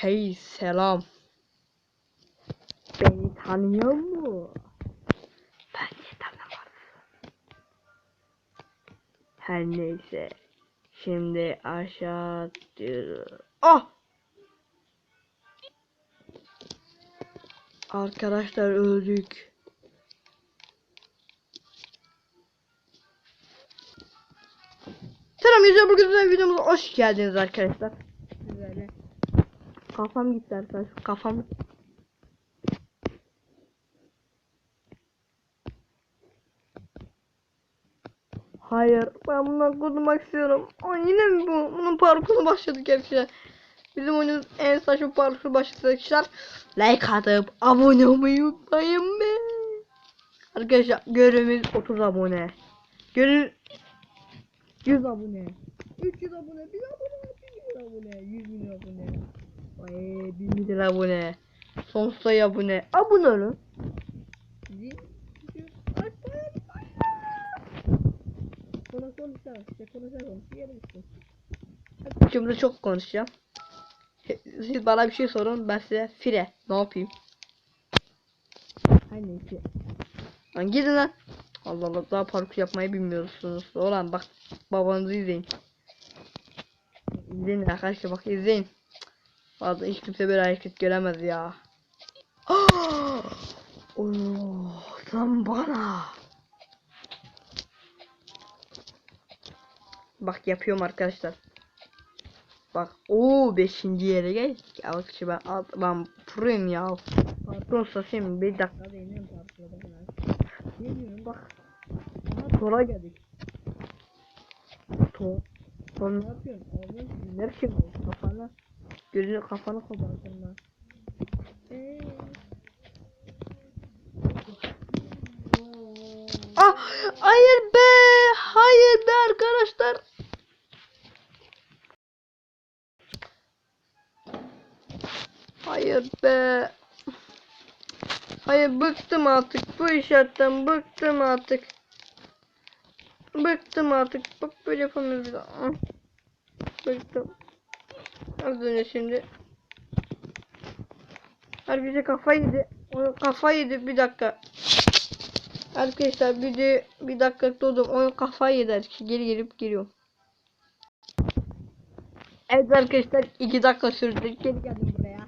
Hey selam. Beni tanıyor mu? Bence tanımaz. Her neyse. Şimdi aşağı diyorum. Ah! Arkadaşlar öldük. Selam yüzler bugün videomuza hoş geldiniz arkadaşlar. Böyle. Kafam gitti arkadaşlar. Kafam. Hayır, ben bundan kurtulmak istiyorum. Aa, yine mi bu? Bunun parkuru başladık arkadaşlar. Bizim oyunun en saçma parkuru başladı arkadaşlar. Like atıp abone olmayı unutmayın be. Arkadaşlar görevimiz 30 abone. Görev 100 abone. 300 abone, 1000 abone, 1000 abone, 100 bin abone. Ay 1 milyon abone. Sonsuza abone. Abone olun. Şimdi çok konuşacağım. Siz bana bir şey sorun. Ben size fire. Ne yapayım? Her neyse. Lan gidin lan. Allah Allah daha parkur yapmayı bilmiyorsunuz. Ulan bak babanızı izleyin. İzleyin arkadaşlar bak izleyin. Vallahi hiç kimse böyle hareket göremez ya. oh, sen bana. Bak yapıyorum arkadaşlar. Bak o 5. yere gel. Şimdi ben, alt- ben proyum ya. Parkur sasıyım bir dakika değilim falan. Ne diyorum bak. Tora geldik. Tor. Tor ne yapıyorsun? Oğlum ne bu? Kafana. Gözünü kafanı kopartın lan. Ah hayır be hayır be arkadaşlar. Hayır be. Hayır bıktım artık bu işlerden bıktım artık. Bıktım artık. Bak böyle yapamıyoruz. Bıktım. Az önce şimdi. Herkese kafa yedi. Oyun kafa yedi bir dakika. Arkadaşlar bir de bir dakika durdum. Oyun kafa yedi. herkes. Geri gelip giriyorum. Evet arkadaşlar 2 dakika sürdü. Geri geldim buraya.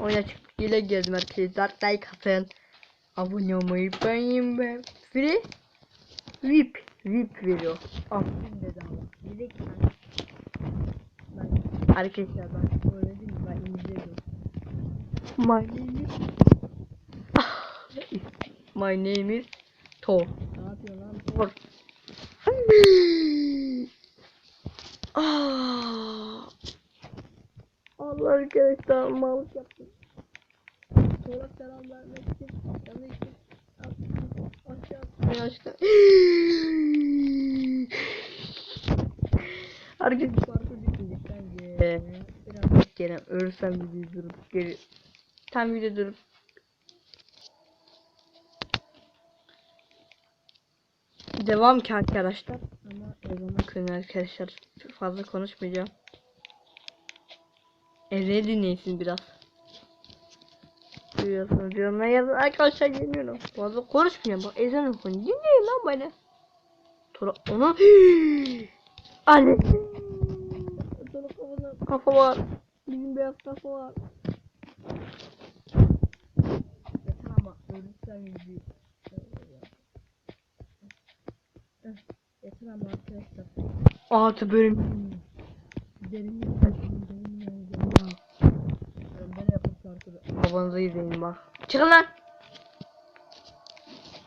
Oyuna çıktık. Yine geldim arkadaşlar. Like atın. Abone olmayı unutmayın be. Free. VIP. VIP veriyor. Aferin bedava. De ben Arkadaşlar ben mi? Ben İngilizce My name is My name is Thor. Ne yapıyorsun lan Thor? Ah. Allah arkadaşlar malık yaptım. Thor'a selam vermek için canı için aşağı atmaya aşkına. Herkes parkur bitmeyecek bence. Biraz bekleyelim. Ölürsem videoyu durup geri. Tam video durup. Devam ki arkadaşlar. Ama ezana köyün arkadaşlar. Fazla konuşmayacağım. Eve dinleyin biraz. Duyuyorsunuz diyorum. Yazın arkadaşlar geliyorum. Fazla konuşmayacağım. Bak ezan okuyun. Dinleyin lan beni. Sonra ona Anne. Sonra kafada kafa var. Bizim beyaz kafa var. Yeter ama ölürsen yüzü. Yeter ama arkadaşlar. Altı bölüm. Gidelim. Babanızı izleyin bak. Çıkın lan.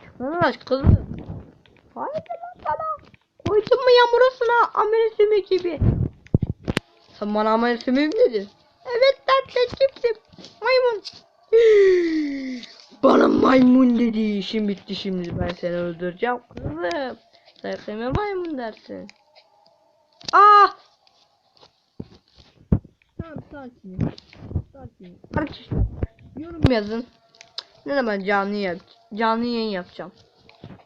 Çıkın lan kızım. Haydi lan sana. Koydun mu yağmurusuna amele sümü gibi. Sen bana sümü mü dedin? Evet lan sen? Maymun. bana maymun dedi. İşim bitti şimdi ben seni öldüreceğim kızım. Sen kime maymun dersin? Ah! Tamam sakin. Sakin. Arkadaşlar yorum yazın. Ne zaman canlı yap canlı yayın yapacağım.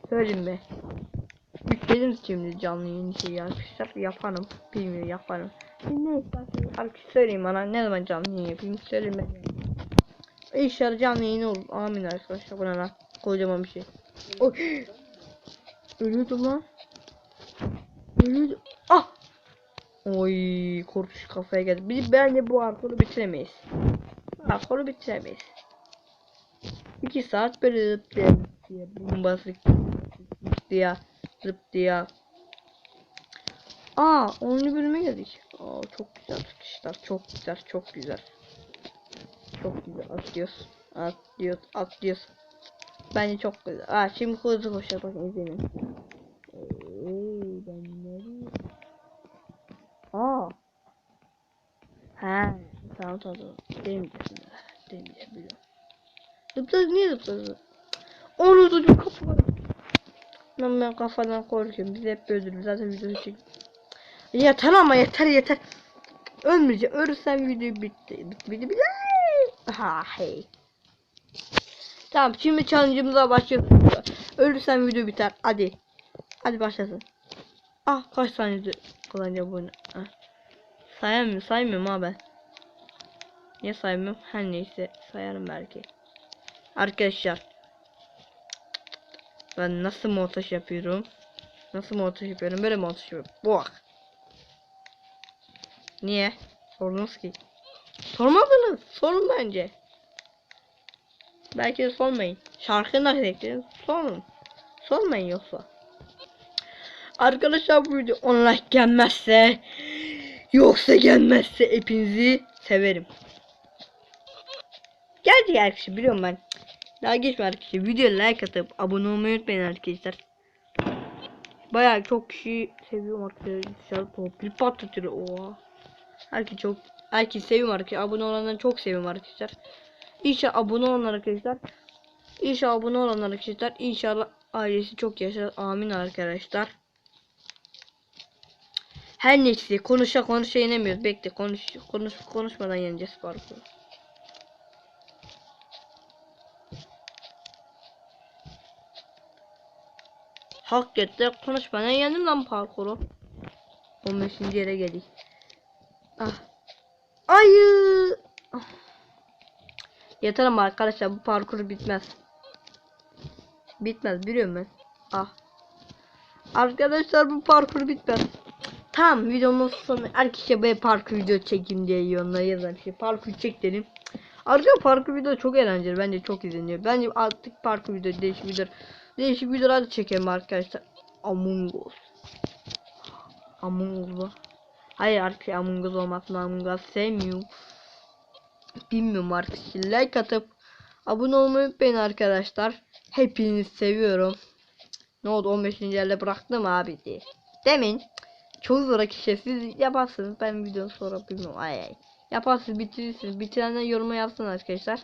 Söyleyin be. Gelir şimdi canlı yayın şeyi arkadaşlar yaparım. Bilmiyorum yaparım. İsterseniz arkadaşlar söyleyin bana ne zaman canlı yayın yapayım söyleyin ben. İnşallah canlı yayın olur. Amin arkadaşlar. Bu ne lan? Kocaman bir şey. Oy. Ölüyordum lan. Ölüyordum. Ah. Oy korkuş kafaya geldi. Biz bence bu arkoru bitiremeyiz. Arkoru bitiremeyiz. 2 saat böyle diye zıp diye bombastik zıp diye zıp diye. Aa 10. bölüme geldik. Aa çok güzel arkadaşlar. Çok güzel, çok güzel. Çok güzel atlıyoruz. Atlıyoruz, atlıyoruz. Bence çok güzel. Aa şimdi hızlı koşar bakın izleyin. Ey, ben nereye? Aa. Ha, tamam tamam. Demeyeceğim. Demeyeceğim biliyorum. Zıpladı niye zıpladı? Onu da kapı var. Lan ben kafadan korkuyorum. Bizi hep öldürür. Zaten videoyu çek. Yeter ama yeter yeter. Ölmeyeceğim. Ölürsem video bitti. Bitmedi bile. Ha hey. Tamam şimdi challenge'ımıza başlıyoruz. Ölürsem video biter. Hadi. Hadi başlasın. Ah kaç saniyede kullanacağım bunu. Ah. Sayamıyorum saymıyorum abi. ben. Niye saymıyorum? Her neyse sayarım belki. Arkadaşlar. Ben nasıl montaj yapıyorum? Nasıl montaj yapıyorum? Böyle montaj yapıyorum. Bak. Niye? Sordunuz ki. Sormadınız. Sorun bence. Belki de sormayın. Şarkının hareketleri sorun. Sormayın yoksa. Arkadaşlar bu video 10 like gelmezse yoksa gelmezse hepinizi severim. Geldi arkadaşlar biliyorum ben. Daha geçme arkadaşlar. Videoya like atıp abone olmayı unutmayın arkadaşlar. Bayağı çok kişi seviyorum arkadaşlar. Toplu patlatıyor. Oha. Herkes çok herkes seviyorum arkadaşlar. Abone olanları çok seviyorum arkadaşlar. İnşallah abone olan arkadaşlar. İnşallah abone olan arkadaşlar. İnşallah ailesi çok yaşar. Amin arkadaşlar. Her neyse konuşa konuşa yenemiyoruz. Bekle konuş konuş konuşmadan yeneceğiz parkuru. Hakikaten konuşmadan yendim lan parkuru. 15. yere geldik. Ah. Ayı. Ah. Yeter ama arkadaşlar bu parkur bitmez. Bitmez biliyorum ben. Ah. Arkadaşlar bu parkur bitmez. Tamam videonun sonu herkese böyle parkur video çekeyim diye yorumlara yazan şey parkur çek dedim. Arkadaşlar parkur video çok eğlenceli bence çok izleniyor. Bence artık parkur video değişik değişik videolar da çekelim arkadaşlar. Among Us. Among Us mu? Hayır arkadaşlar Among Us olmasın Among Us sevmiyorum. Bilmiyorum arkadaşlar like atıp abone olmayı unutmayın arkadaşlar. Hepinizi seviyorum. Ne oldu 15. yerde bıraktım abi diye. Demin çok zor kişi siz yaparsınız ben video sonra bilmiyorum ay ay. Yaparsınız bitirirsiniz bitirenler yoruma yazsın arkadaşlar.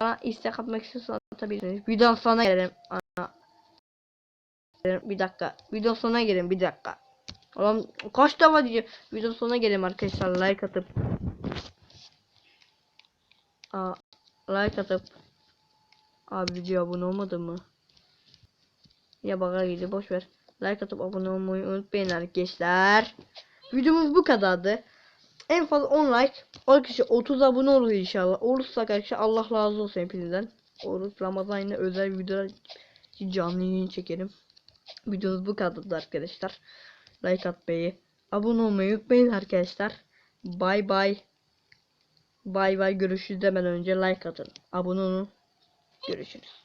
Bana istek atmak istiyorsanız atabilirsiniz. Video sonuna gelelim. Bir dakika. Video sonuna gelin bir dakika. Oğlum kaç defa diyeceğim. Video sonuna gelelim arkadaşlar like atıp. Aa, like atıp. Abi video abone olmadı mı? Ya baka gidi boş ver. Like atıp abone olmayı unutmayın arkadaşlar. Videomuz bu kadardı. En fazla 10 like. Arkadaşlar 30 abone olur inşallah. Olursa arkadaşlar Allah razı olsun hepinizden. Olur Ramazan ayına özel videolar canlı yayın çekerim. Videomuz bu kadardı arkadaşlar. Like atmayı, abone olmayı unutmayın arkadaşlar. Bay bay. Bay bay görüşürüz demeden önce like atın. Abone olun. Görüşürüz.